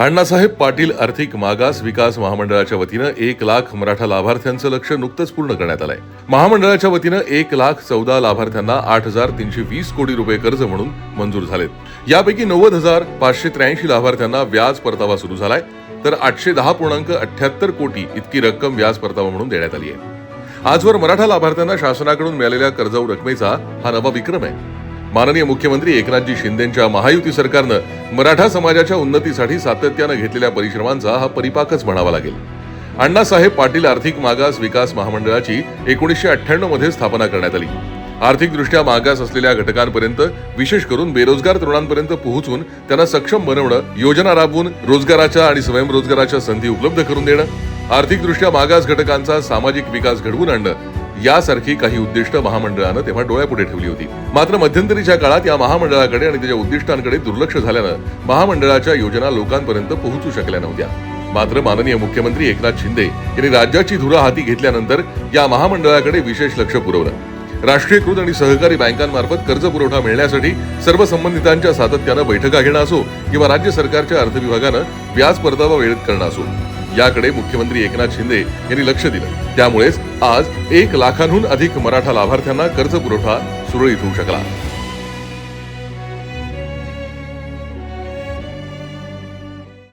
अण्णासाहेब पाटील आर्थिक मागास विकास महामंडळाच्या वतीनं एक लाख मराठा लाभार्थ्यांचं लक्ष नुकतंच पूर्ण करण्यात आलंय. महामंडळाच्या वतीनं एक लाख चौदा लाभार्थ्यांना आठ हजार तीनशे वीस कोटी रुपये कर्ज म्हणून मंजूर झालेत. यापैकी नव्वद हजार पाचशे त्र्याऐंशी लाभार्थ्यांना व्याज परतावा सुरू झालाय. तर आठशे दहा पूर्णांक अठ्याहत्तर कोटी इतकी रक्कम व्याज परतावा म्हणून देण्यात आली आहे आजवर मराठा लाभार्थ्यांना शासनाकडून मिळालेल्या कर्जाऊ रकमेचा हा नवा विक्रम आहे. माननीय मुख्यमंत्री एकनाथजी शिंदेच्या महायुती सरकारनं मराठा समाजाच्या उन्नतीसाठी सातत्यानं घेतलेल्या परिश्रमांचा हा परिपाकच म्हणावा लागेल. अण्णासाहेब पाटील आर्थिक मागास विकास महामंडळाची एकोणीसशे अठ्ठ्याण्णवमध्ये स्थापना करण्यात आली. आर्थिकदृष्ट्या मागास असलेल्या घटकांपर्यंत विशेष करून बेरोजगार तरुणांपर्यंत पोहोचून त्यांना सक्षम बनवणं योजना राबवून रोजगाराच्या आणि स्वयंरोजगाराच्या संधी उपलब्ध करून देणं आर्थिकदृष्ट्या मागास घटकांचा सामाजिक विकास घडवून आणणं यासारखी काही उद्दिष्ट महामंडळानं तेव्हा डोळ्यापुढे ठेवली होती. मात्र मध्यंतरीच्या काळात या महामंडळाकडे आणि त्याच्या उद्दिष्टांकडे दुर्लक्ष झाल्यानं महामंडळाच्या योजना लोकांपर्यंत पोहोचू शकल्या नव्हत्या. मात्र माननीय मुख्यमंत्री एकनाथ शिंदे यांनी राज्याची धुरा हाती घेतल्यानंतर या महामंडळाकडे विशेष लक्ष पुरवलं. राष्ट्रीयकृत आणि सहकारी बँकांमार्फत कर्ज पुरवठा मिळण्यासाठी सर्व संबंधितांच्या सातत्यानं बैठका घेणं असो किंवा राज्य सरकारच्या अर्थ विभागानं व्याज परतावा वेळेत करणं असो. याकडे मुख्यमंत्री एकनाथ शिंदे यांनी लक्ष दिलं. त्यामुळेच आज एक लाखांहून अधिक मराठा लाभार्थ्यांना कर्ज पुरवठा सुरळीत होऊ शकला.